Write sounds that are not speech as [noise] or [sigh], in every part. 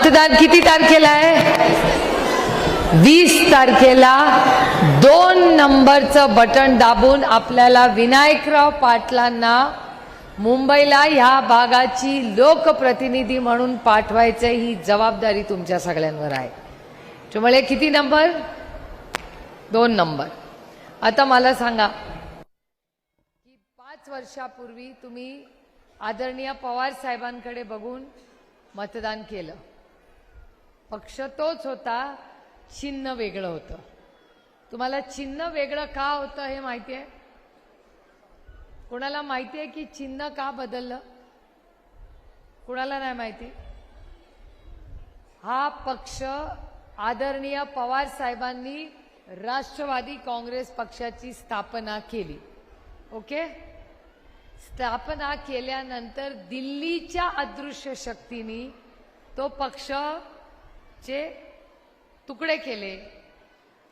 मतदान किती तारखेला आहे? वीस तारखेला दोन नंबरचं बटन दाबून आपल्याला विनायकराव पाटलांना मुंबईला ह्या भागाची लोकप्रतिनिधी म्हणून पाठवायचं ही जबाबदारी तुमच्या सगळ्यांवर आहे. त्यामुळे किती नंबर? दोन नंबर. आता मला सांगा की पाच वर्षापूर्वी तुम्ही आदरणीय पवार साहेबांकडे बघून मतदान केलं. पक्ष तोच होता चिन्ह वेगळं होतं. तुम्हाला चिन्ह वेगळं का होतं हे माहिती आहे? कोणाला माहिती आहे की चिन्ह का बदललं? कुणाला नाही माहिती? हा पक्ष आदरणीय पवार साहेबांनी राष्ट्रवादी काँग्रेस पक्षाची स्थापना केली. ओके? स्थापना केल्यानंतर दिल्लीच्या अदृश्य शक्तीने तो पक्ष चे तुकडे केले.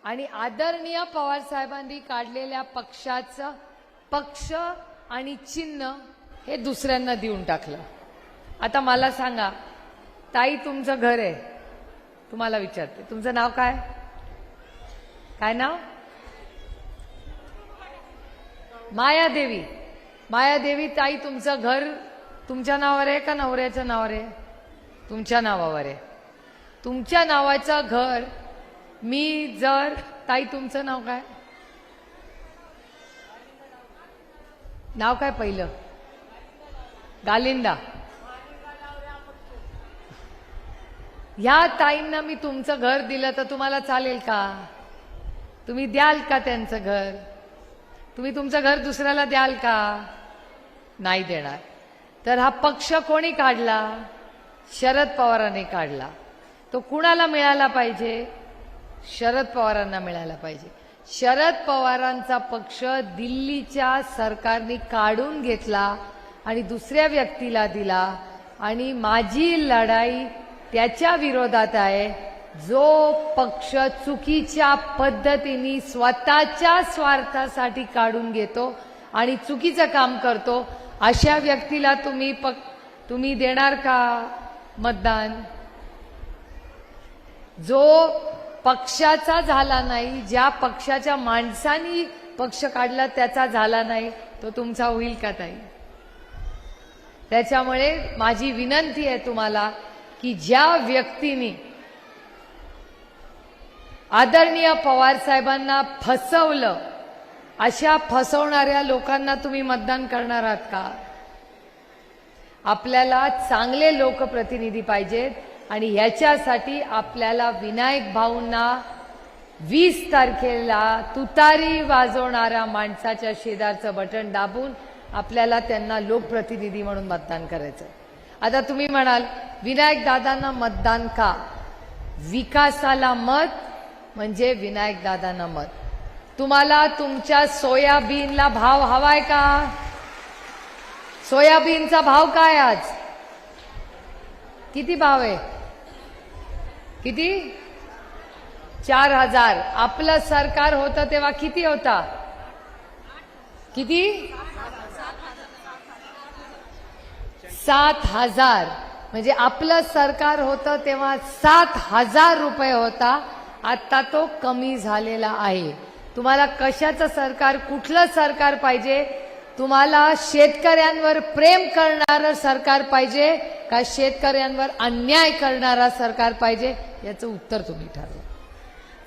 आणि आदरणीय पवार साहेबांनी काढलेल्या पक्षाचं पक्ष आणि चिन्ह हे दुसऱ्यांना देऊन टाकलं. आता मला सांगा ताई तुमचं घर आहे. तुम्हाला विचारते. तुमचं नाव काय? काय नाव? मायादेवी. मायादेवी ताई तुमचं घर तुमच्या नावावर आहे का नवऱ्याच्या नावावर आहे? तुमच्या नावावर आहे. तुमच्या नावाचं घर मी जर ताई तुमचं नाव काय? नाव काय पहिलं? गालिंदा. ह्या ताईंना मी तुमचं घर दिलं तर तुम्हाला चालेल का? तुम्ही द्याल का त्यांचं घर? तुम्ही तुमचं घर दुसऱ्याला द्याल का? नाही देणार. तर हा पक्ष कोणी काढला? शरद पवारांनी काढला. तो कुणाला मिळाला पाहिजे? शरद पवारांना मिळाला पाहिजे. शरद पवारांचा पक्ष दिल्लीच्या सरकारने काढून घेतला आणि दुसऱ्या व्यक्तीला दिला. आणि माझी लढाई त्याच्या विरोधात आहे. जो पक्ष चुकीच्या पद्धतीने स्वतःच्या स्वार्थासाठी काढून घेतो आणि चुकीचं काम करतो अशा व्यक्तीला तुम्ही पक तुम्ही देणार का मतदान? जो पक्षाचा झाला नाही ज्या पक्षाच्या माणसांनी पक्ष काढला त्याचा झाला नाही तो तुमचा होईल का ताई? त्याच्यामुळे माझी विनंती आहे तुम्हाला की ज्या व्यक्तीने आदरणीय पवार साहेबांना फसवलं अशा फसवणाऱ्या लोकांना तुम्ही मतदान करणार आहात का? आपल्याला चांगले लोकप्रतिनिधी पाहिजेत आणि ह्याच्यासाठी आपल्याला विनायक भाऊंना वीस तारखेला तुतारी वाजवणाऱ्या माणसाच्या शेजारचं बटन दाबून आपल्याला त्यांना लोकप्रतिनिधी म्हणून मतदान करायचं. आता तुम्ही म्हणाल विनायक दादांना मतदान का? विकासाला मत म्हणजे विनायक दादांना मत. तुम्हाला तुमच्या सोयाबीनला भाव हवाय का? सोयाबीनचा भाव काय आज? किती भाव आहे? किती? चार हजार. आपलं सरकार होतं तेव्हा किती होता? किती? सात हजार. म्हणजे आपलं सरकार होतं तेव्हा सात हजार रुपये होता. आता तो कमी झालेला आहे. तुम्हाला कशाचं सरकार कुठलं सरकार पाहिजे? तुम्हाला शेतकऱ्यांवर प्रेम करणारं सरकार पाहिजे का शेतकऱ्यांवर अन्याय करणारा सरकार पाहिजे? याचं उत्तर तुम्ही ठरवा.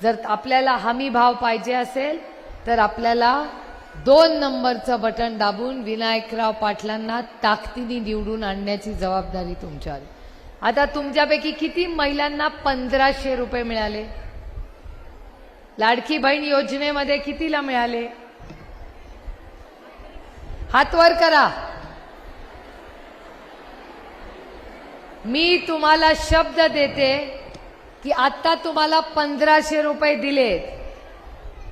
जर आपल्याला हमी भाव पाहिजे असेल तर आपल्याला दोन नंबरचं बटन दाबून विनायकराव पाटलांना ताकदीने निवडून आणण्याची जबाबदारी तुमच्यावर आता तुमच्यापैकी किती महिलांना पंधराशे रुपये मिळाले? लाडकी बहीण योजनेमध्ये कितीला मिळाले? हात वर करा. मी तुम्हाला शब्द देते की आता तुम्हाला पंधराशे रुपये दिलेत.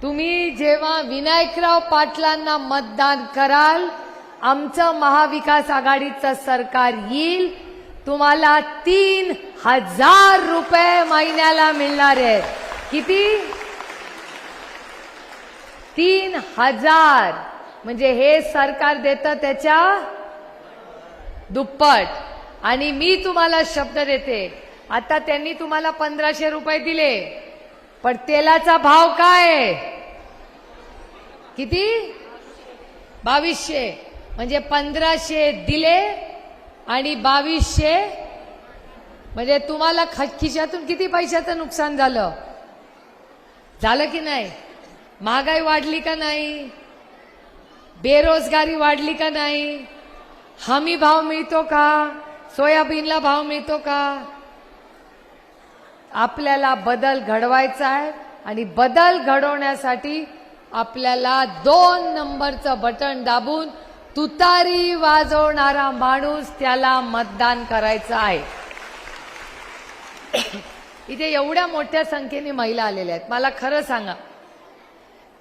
तुम्ही जेव्हा विनायकराव पाटलांना मतदान कराल आमचं महाविकास आघाडीचं सरकार येईल तुम्हाला तीन हजार रुपये महिन्याला मिळणार आहेत. किती? तीन हजार. म्हणजे हे सरकार देतं त्याच्या दुप्पट. आणि मी तुम्हाला शब्द देते. आता त्यांनी तुम्हाला पंधराशे रुपये दिले. पण तेलाचा भाव काय? आहे? किती? बावीसशे. म्हणजे पंधराशे दिले आणि बावीसशे. म्हणजे तुम्हाला खिशातून किती पैशाचं नुकसान झालं? झालं की नाही? महागाई वाढली का नाही? बेरोजगारी वाढली का नाही? हमी भाव मिळतो का? सोयाबीनला भाव मिळतो का? आपल्याला बदल घडवायचा आहे आणि बदल घडवण्यासाठी आपल्याला दोन नंबरचं बटन दाबून तुतारी वाजवणारा माणूस त्याला मतदान करायचं आहे. इथे एवढ्या मोठ्या संख्येने महिला आलेल्या आहेत. मला खरं सांगा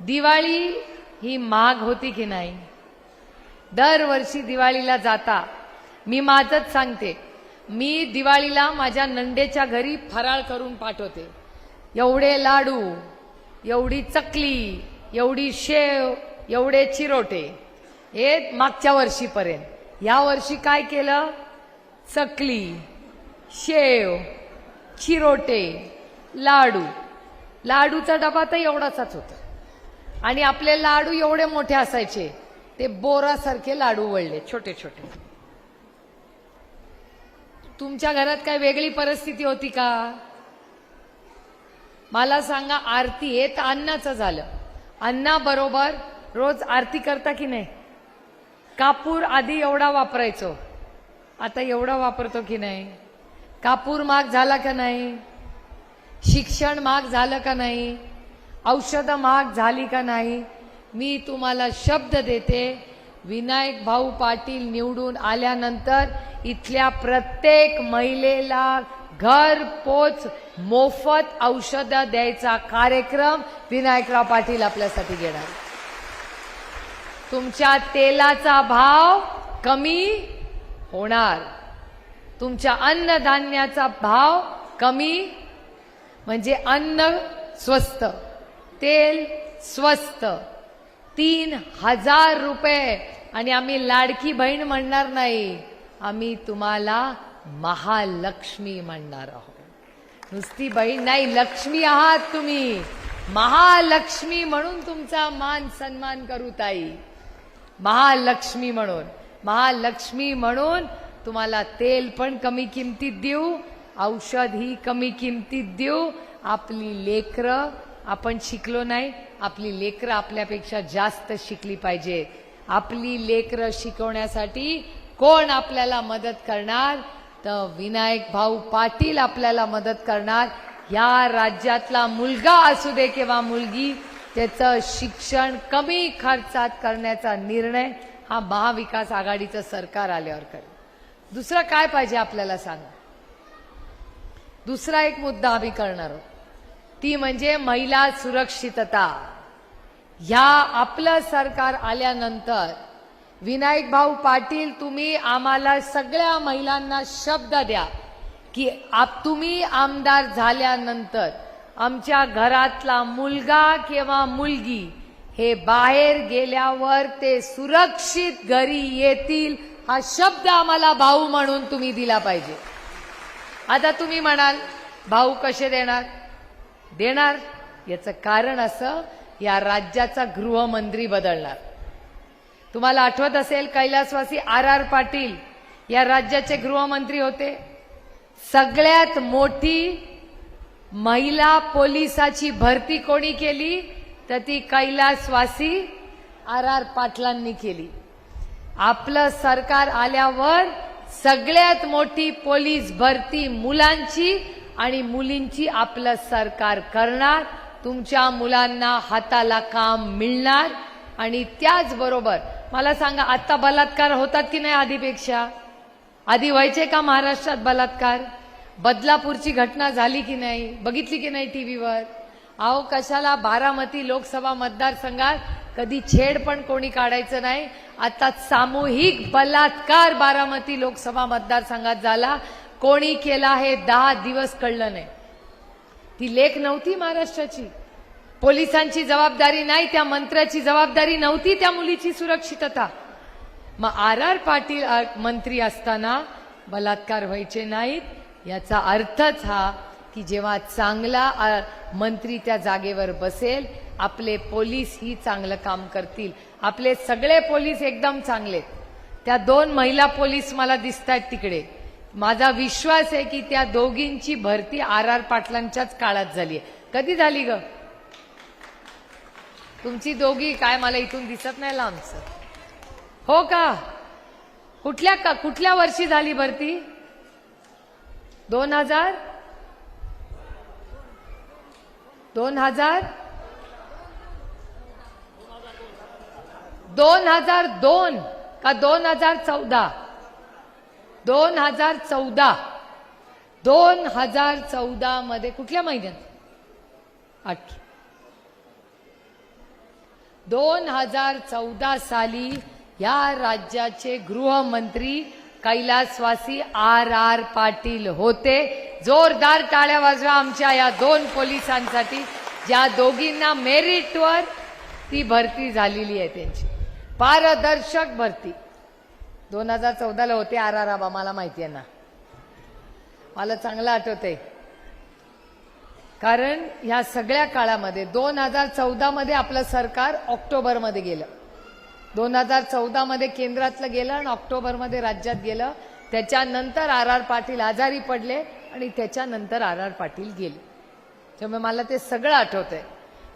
दिवाळी ही माग होती की नाही? दरवर्षी दिवाळीला जाता मी माझच सांगते मी दिवाळीला माझ्या नंदेच्या घरी फराळ करून पाठवते. एवढे लाडू एवढी चकली एवढी शेव एवढे चिरोटे हे मागच्या वर्षीपर्यंत. या वर्षी काय केलं? चकली शेव चिरोटे लाडू. लाडूचा डबा तर एवढाचाच होता. आणि आपले लाडू एवढे मोठे असायचे ते बोरासारखे लाडू वळले छोटे छोटे. तुमच्या घरात काय वेगळी परिस्थिती होती का? मला सांगा आरती हे तर अन्नाचं झालं. अन्नाबरोबर रोज आरती करता की नाही? कापूर आधी एवढा वापरायचो. आता एवढा वापरतो की नाही? कापूर महाग झाला का नाही? शिक्षण महाग झालं का नाही? औषधं महाग झाली का नाही? मी तुम्हाला शब्द देते. विनायक भाऊ पाटील निवडून आल्यानंतर इथल्या प्रत्येक महिलेला घर पोच मोफत औषधं द्यायचा कार्यक्रम विनायकराव पाटील आपल्यासाठी घेणार. तुमच्या तेलाचा भाव कमी होणार. तुमच्या अन्नधान्याचा भाव कमी म्हणजे अन्न स्वस्त. तेल स्वस्त. तीन हजार रुपये. आणि आम्ही लाडकी बहीण म्हणणार नाही. आम्ही तुम्हाला महालक्ष्मी म्हणणार आहोत. नुसती बहीण नाही लक्ष्मी आहात तुम्ही. महालक्ष्मी म्हणून तुमचा मान सन्मान करू ताई. महालक्ष्मी म्हणून. महालक्ष्मी म्हणून तुम्हाला तेल पण कमी किमतीत देऊ औषध ही कमी किमतीत देऊ. आपली लेकरं आपण शिकलो नाही आपली लेकरं आपल्यापेक्षा जास्त शिकली पाहिजे. आपली लेकरं शिकवण्यासाठी कोण आपल्याला मदत करणार? तर विनायक भाऊ पाटील आपल्याला मदत करणार. या राज्यातला मुलगा असू दे किंवा मुलगी त्याचं शिक्षण कमी खर्चात करण्याचा निर्णय हा महाविकास आघाडीचं सरकार आल्यावर करेल. दुसरं काय पाहिजे आपल्याला सांगा? दुसरा एक मुद्दा आम्ही करणार आहोत. ती म्हणजे महिला सुरक्षितता. ह्या आपलं सरकार आल्यानंतर विनायक भाऊ पाटील तुम्ही आम्हाला सगळ्या महिलांना शब्द द्या की आप तुम्ही आमदार झाल्यानंतर आमच्या घरातला मुलगा किंवा मुलगी हे बाहेर गेल्यावर ते सुरक्षित घरी येतील हा शब्द आम्हाला भाऊ म्हणून तुम्ही दिला पाहिजे. आता तुम्ही म्हणाल भाऊ कसे देणार? देणार. याचं कारण असं या राज्याचा गृहमंत्री बदलणार. तुम्हाला आठवत असेल कैलासवासी आर आर पाटील या राज्याचे गृहमंत्री होते. सगळ्यात मोठी महिला पोलिसाची भरती कोणी केली? तर ती कैलासवासी आर आर पाटलांनी केली. आपलं सरकार आल्यावर सगळ्यात मोठी पोलीस भरती मुलांची आणि मुलींची आपलं सरकार करणार तुमच्या मुलांना हाताला काम मिळणार आणि त्याचबरोबर मला सांगा आता बलात्कार होतात की नाही आधीपेक्षा? आधी व्हायचे का महाराष्ट्रात बलात्कार? बदलापूरची घटना झाली की नाही? बघितली की नाही टीव्हीवर? अहो कशाला बारामती लोकसभा मतदारसंघात कधी छेड पण कोणी काढायचं नाही? आता सामूहिक बलात्कार बारामती लोकसभा मतदारसंघात झाला. कोणी केला हे दहा दिवस कळलं नाही. ती लेख नव्हती महाराष्ट्राची. पोलिसांची जबाबदारी नाही त्या मंत्र्याची जबाबदारी नव्हती त्या मुलीची सुरक्षितता. मग आर आर पाटील मंत्री असताना बलात्कार व्हायचे नाहीत याचा अर्थच हा की जेव्हा चांगला मंत्री त्या जागेवर बसेल आपले पोलीस ही चांगलं काम करतील. आपले सगळे पोलीस एकदम चांगले. त्या दोन महिला पोलीस मला दिसत आहेत तिकडे. माझा विश्वास आहे की त्या दोघींची भरती आर आर पाटलांच्याच काळात झाली आहे. कधी झाली ग? तुमची दोघी काय मला इथून दिसत नाही लांबचं. हो का? कुठल्या का कुठल्या वर्षी झाली भरती? दोन हजार? दोन हजार? दोन हजार दोन का दोन हजार चौदा? दोन हजार चौदा. दोन हजार चौदा मध्ये कुठल्या महिन्यात? आठ. दोन हजार चौदा साली या राज्याचे गृहमंत्री कैलासवासी आर आर पाटील होते. जोरदार टाळ्या वाजवा आमच्या या दोन पोलिसांसाठी. ज्या दोघींना मेरिटवर ती भरती झालेली आहे त्यांची. पारदर्शक भरती. दोन हजार चौदाला होते आर आर आबा मला माहिती आहे ना. मला चांगलं आठवतंय. कारण ह्या सगळ्या काळामध्ये दोन हजार चौदामध्ये आपलं सरकार ऑक्टोबरमध्ये गेलं. दोन हजार चौदामध्ये केंद्रातलं गेलं आणि ऑक्टोबरमध्ये राज्यात गेलं. त्याच्यानंतर आर आर पाटील आजारी पडले आणि त्याच्यानंतर आर आर पाटील गेले. त्यामुळे मला ते सगळं आठवतंय.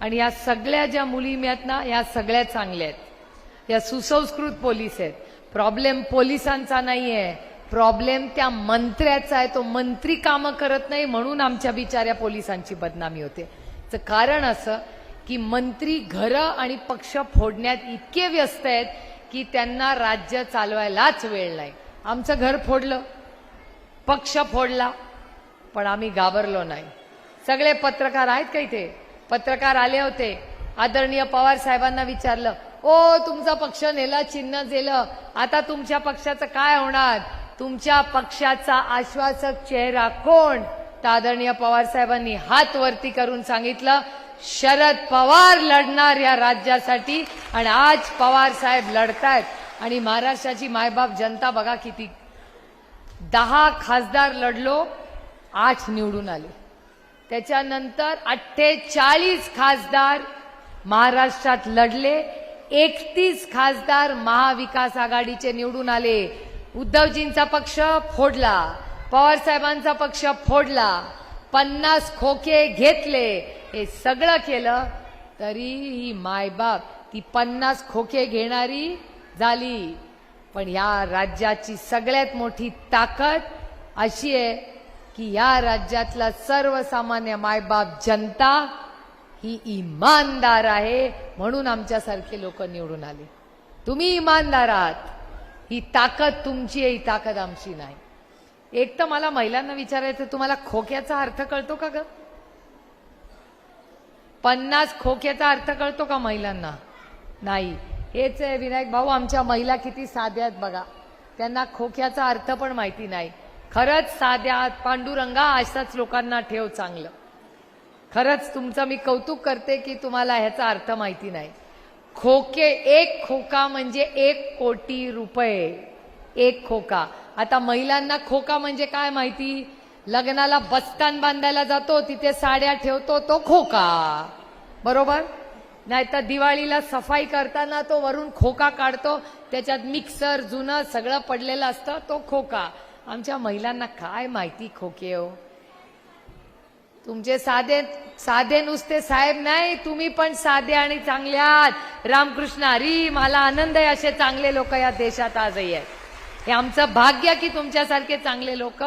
आणि या सगळ्या ज्या मुली आहेत ना या सगळ्या चांगल्या आहेत. या सुसंस्कृत पोलीस आहेत. प्रॉब्लेम पोलिसांचा नाहीये. प्रॉब्लेम त्या मंत्र्याचा आहे. तो मंत्री कामं करत नाही म्हणून आमच्या बिचाऱ्या पोलिसांची बदनामी होते. याचं कारण असं की मंत्री घरं आणि पक्ष फोडण्यात इतके व्यस्त आहेत की त्यांना राज्य चालवायलाच वेळ नाही. आमचं घर फोडलं. पक्ष फोडला. पण आम्ही घाबरलो नाही. सगळे पत्रकार आहेत का इथे? पत्रकार आले होते. आदरणीय पवार साहेबांना विचारलं ओ तुमचा पक्ष नेला चिन्ह दिलं. आता तुमच्या पक्षाचं काय होणार? तुमच्या पक्षाचा आश्वासक चेहरा कोण? तर आदरणीय पवार साहेबांनी हात वरती करून सांगितलं शरद पवार लढणार या राज्यासाठी आणि आज पवार साहेब लढतायत. आणि महाराष्ट्राची मायबाप जनता बघा किती. दहा खासदार लढलो आठ निवडून आले. त्याच्यानंतर अठ्ठेचाळीस खासदार महाराष्ट्रात लढले एकतीस खासदार महाविकास आघाडीचे निवडून आले. उद्धवजींचा पक्ष फोडला. पवारसाहेबांचा पक्ष फोडला. पन्नास खोके घेतले. हे सगळं केलं तरी ही मायबाप ती पन्नास खोके घेणारी झाली. पण या राज्याची सगळ्यात मोठी ताकद अशी आहे की या राज्यातला सर्वसामान्य मायबाप जनता ही इमानदार आहे म्हणून आमच्यासारखे लोक निवडून आले. तुम्ही इमानदार आहात. ही ताकद तुमची आहे ही ताकद आमची नाही. एक तर मला महिलांना विचारायचं तुम्हाला खोक्याचा अर्थ कळतो का ग? पन्नास खोक्याचा अर्थ कळतो का महिलांना? नाही. हेच आहे विनायक भाऊ आमच्या महिला किती साध्या आहेत बघा. त्यांना खोक्याचा अर्थ पण माहिती नाही. खरंच साध्या पांडुरंगा अशाच लोकांना ठेव चांगलं. खरंच तुमचं मी कौतुक करते की तुम्हाला ह्याचा अर्थ माहिती नाही. खोके एक खोका म्हणजे एक कोटी रुपये. एक खोका. आता महिलांना खोका म्हणजे काय माहिती? लग्नाला बस्तान बांधायला जातो तिथे साड्या ठेवतो तो खोका. बरोबर? नाहीतर दिवाळीला सफाई करताना तो वरून खोका काढतो त्याच्यात मिक्सर जुनं सगळं पडलेलं असतं तो खोका. आमच्या महिलांना काय माहिती खोके हो? तुमचे साधे साधे नुसते साहेब नाही तुम्ही पण साधे आणि चांगले आहात. रामकृष्ण हरी मला आनंद आहे असे चांगले लोक या देशात आजही आहेत. हे आमचं भाग्य की तुमच्यासारखे चांगले लोक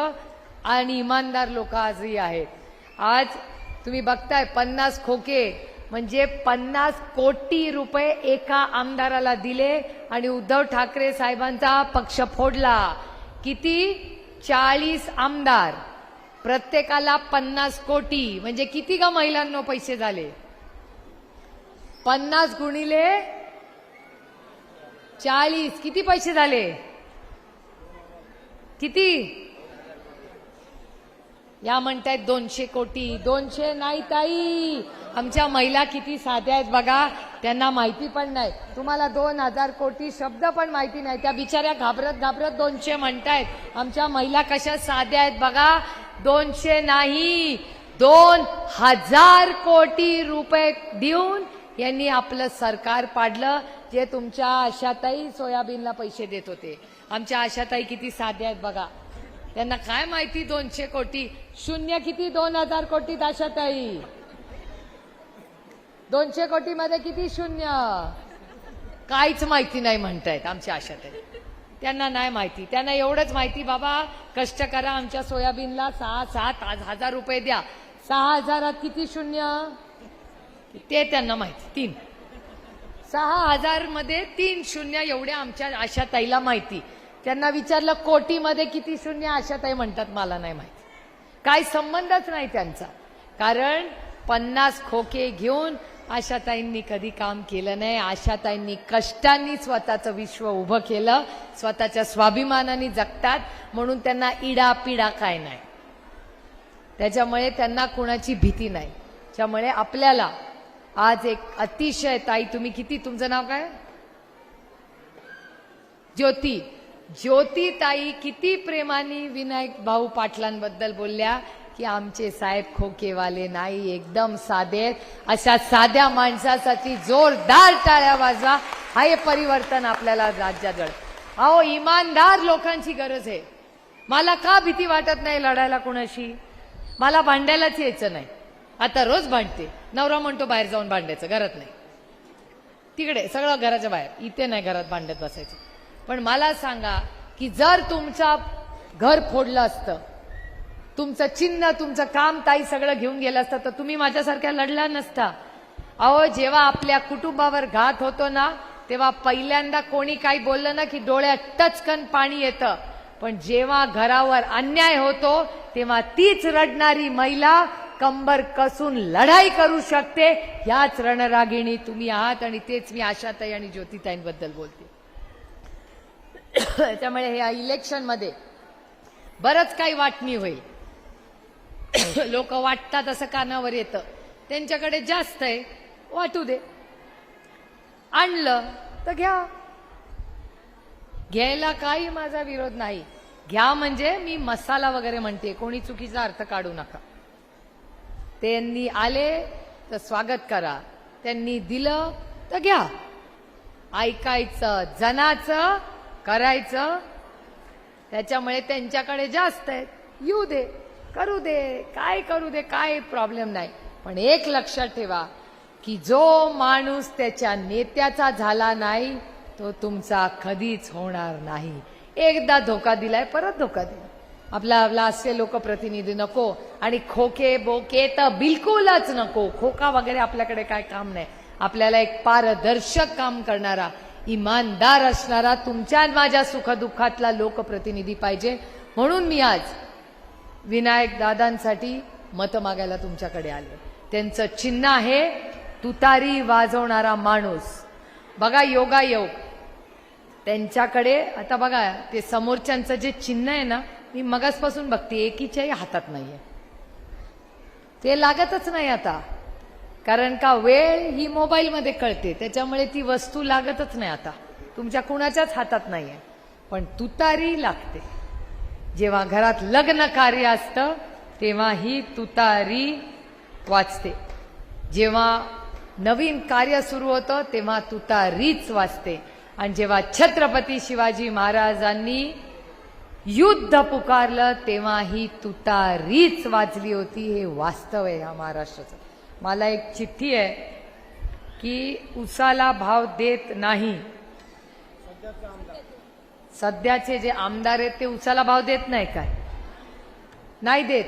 आणि इमानदार लोक आजही आहेत. आज तुम्ही बघताय पन्नास खोके म्हणजे पन्नास कोटी रुपये एका आमदाराला दिले आणि उद्धव ठाकरे साहेबांचा पक्ष फोडला. किती? चाळीस आमदार. प्रत्येकाला पन्नास कोटी म्हणजे किती का महिलांना पैसे झाले? पन्नास गुणिले चाळीस किती पैसे झाले? किती? या म्हणतायत दोनशे कोटी. दोनशे नाही ताई. आमच्या महिला किती साध्या आहेत बघा. त्यांना माहिती पण नाही. तुम्हाला दोन हजार कोटी शब्द पण माहिती नाही. त्या बिचाऱ्या घाबरत घाबरत दोनशे म्हणतायत. आमच्या महिला कशा साध्या आहेत बघा. दोनशे नाही दोन हजार कोटी रुपये देऊन यांनी आपलं सरकार पाडलं जे तुमच्या आशाताई सोयाबीनला पैसे देत होते. आमच्या आशाताई किती साध्या आहेत बघा. त्यांना काय माहिती दोनशे कोटी? शून्य किती? दोन हजार कोटीत आशाताई. दोनशे कोटी मध्ये किती शून्य? काहीच माहिती नाही म्हणतायत आमच्या आशाताई. त्यांना नाही माहिती. त्यांना एवढंच माहिती बाबा कष्ट करा आमच्या सोयाबीनला सहा सात हजार रुपये द्या. सहा हजारात किती शून्य? ते त्यांना माहिती तीन. सहा हजारमध्ये तीन शून्य एवढ्या आमच्या आशाताईला माहिती. त्यांना विचारलं कोटीमध्ये किती शून्य? आशाताई म्हणतात मला नाही माहिती. काय संबंधच नाही त्यांचा. कारण पन्नास खोके घेऊन आशाताईंनी कधी काम केलं नाही. आशाताईंनी कष्टांनी स्वतःचं विश्व उभं केलं. स्वतःच्या स्वाभिमानाने जगतात. म्हणून त्यांना इडा पिडा काय नाही. त्याच्यामुळे त्यांना कुणाची भीती नाही. त्यामुळे आपल्याला आज एक अतिशय ताई तुम्ही किती? तुमचं नाव काय? ज्योती. ज्योती ताई किती प्रेमाने विनायक भाऊ पाटलांबद्दल बोलल्या. की आमचे साहेब खोकेवाले नाही एकदम साधे आहेत. अशा साध्या माणसासाठी जोरदार टाळ्या वाजवा. हा हे परिवर्तन आपल्याला राज्यात अहो इमानदार लोकांची गरज आहे. मला का भीती वाटत नाही लढायला कुणाशी? मला भांडायलाच यायचं नाही. आता रोज भांडते. नवरा म्हणतो बाहेर जाऊन भांडायचं घरात नाही. तिकडे सगळं घराच्या बाहेर. इथे नाही घरात भांडत बसायचं. पण मला सांगा की जर तुमचा घर फोडलं असतं तुमचं चिन्ह तुमचं काम ताई सगळं घेऊन गेलं असतं तर तुम्ही माझ्यासारख्या लढला नसता. अहो जेव्हा आपल्या कुटुंबावर घात होतो ना तेव्हा पहिल्यांदा कोणी काही बोललं ना की डोळ्यात टचकन पाणी येतं. पण जेव्हा घरावर अन्याय होतो तेव्हा तीच रडणारी महिला कंबर कसून लढाई करू शकते. ह्याच रणरागिणी तुम्ही आहात आणि तेच मी आशाताई आणि ज्योतिताईंबद्दल बोलते. [coughs] त्यामुळे ह्या इलेक्शनमध्ये बरंच काही वाटणी होईल. [coughs] लोक वाटतात असं कानावर येतं. त्यांच्याकडे जास्त आहे वाटू दे. आणलं तर घ्या. घ्यायला काही माझा विरोध नाही. घ्या म्हणजे मी मसाला वगैरे म्हणते कोणी चुकीचा अर्थ काढू नका. त्यांनी आले तर स्वागत करा. त्यांनी दिलं तर घ्या. ऐकायचं जनाचं करायचं. त्याच्यामुळे त्यांच्याकडे जास्त आहेत येऊ दे. करू दे काय करू दे काय प्रॉब्लेम नाही. पण एक लक्षात ठेवा की जो माणूस त्याच्या नेत्याचा झाला नाही तो तुमचा कधीच होणार नाही. एकदा धोका दिलाय परत धोका दिला आपला आपला असे लोकप्रतिनिधी नको आणि खोके बोके तर बिलकुलच नको. खोका वगैरे आपल्याकडे काय काम नाही. आपल्याला एक पारदर्शक काम करणारा इमानदार असणारा तुमच्या माझ्या सुखदुःखातला लोकप्रतिनिधी पाहिजे. म्हणून मी आज विनायक दादांसाठी मतं मागायला तुमच्याकडे आले. त्यांचं चिन्ह आहे तुतारी वाजवणारा माणूस. बघा योगा योग त्यांच्याकडे आता बघा ते समोरच्यांचं जे चिन्ह आहे ना मी मगासपासून बघते एकीच्याही हातात नाहीये. ते लागतच नाही आता. कारण का वेळ ही मोबाईलमध्ये कळते त्याच्यामुळे ती वस्तू लागतच नाही आता. तुमच्या कुणाच्याच हातात नाहीये. पण तुतारी लागते. जेव्हा घरात लग्न कार्य असतं तेव्हा ही तुतारी वाचते. जेव्हा नवीन कार्य सुरू होतं तेव्हा तुतारीच वाचते. आणि जेव्हा छत्रपती शिवाजी महाराजांनी युद्ध पुकारलं तेव्हा ही तुतारीच वाजली होती. हे वास्तव आहे ह्या महाराष्ट्राचं. मला एक चिठ्ठी आहे की उसाला भाव देत नाही. सध्याचे जे आमदार आहेत ते उसाला भाव देत नाही काय? नाही देत.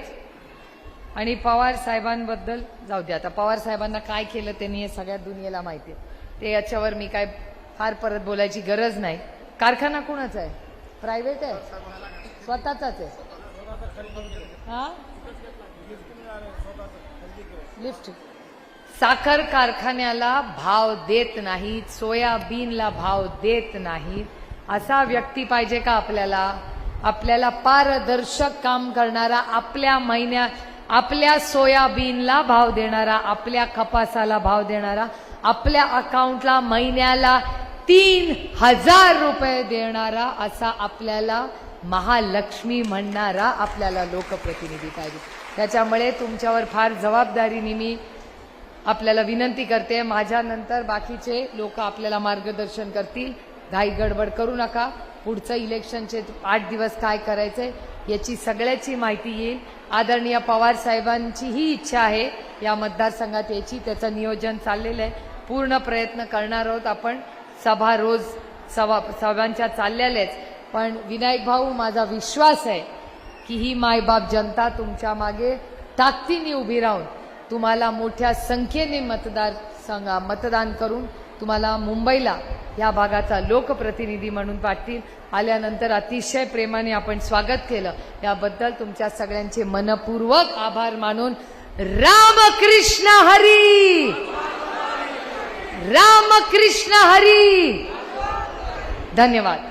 आणि पवार साहेबांबद्दल जाऊ दे आता पवार साहेबांना काय केलं त्यांनी हे सगळ्या दुनियेला माहिती आहे. ते याच्यावर मी काय फार परत बोलायची गरज नाही. कारखाना कुणाचा आहे? प्रायव्हेट आहे? स्वतःचाच आहे. हा? लिफ्ट साखर कारखान्याला भाव देत नाहीत सोयाबीनला भाव देत नाहीत. असा व्यक्ती पाहिजे का आपल्याला? आपल्याला पारदर्शक काम करणारा आपल्या महिन्या आपल्या सोयाबीनला भाव देणारा आपल्या कपासाला भाव देणारा आपल्या अकाउंटला महिन्याला तीन हजार रुपये देणारा असा आपल्याला महालक्ष्मी म्हणणारा आपल्याला लोकप्रतिनिधी पाहिजे. त्याच्यामुळे तुमच्यावर फार जबाबदारीने मी आपल्याला विनंती करते. माझ्यानंतर बाकीचे लोक आपल्याला मार्गदर्शन करतील. घाई गडबड करू नका. पुढचं इलेक्शनचे आठ दिवस काय करायचंय याची सगळ्याची माहिती येईल. आदरणीय पवार साहेबांची ही इच्छा आहे या मतदारसंघात याची. त्याचं नियोजन चाललेलं आहे. पूर्ण प्रयत्न करणार आहोत आपण. सभा रोज सभा सभांच्या चाललेल्याच. पण विनायक भाऊ माझा विश्वास आहे की ही मायबाप जनता तुमच्या मागे ताकदीने उभी राहून तुम्हाला मोठ्या संख्येने मतदार सांगा मतदान करून तुम्हाला मुंबईला या भागाचा लोकप्रतिनिधी म्हणून पाटील आल्यानंतर अतिशय प्रेमाने आपण स्वागत केलं. याबद्दल तुमच्या सगळ्यांचे मनपूर्वक आभार मानून रामकृष्ण हरी! रामकृष्ण हरी! धन्यवाद.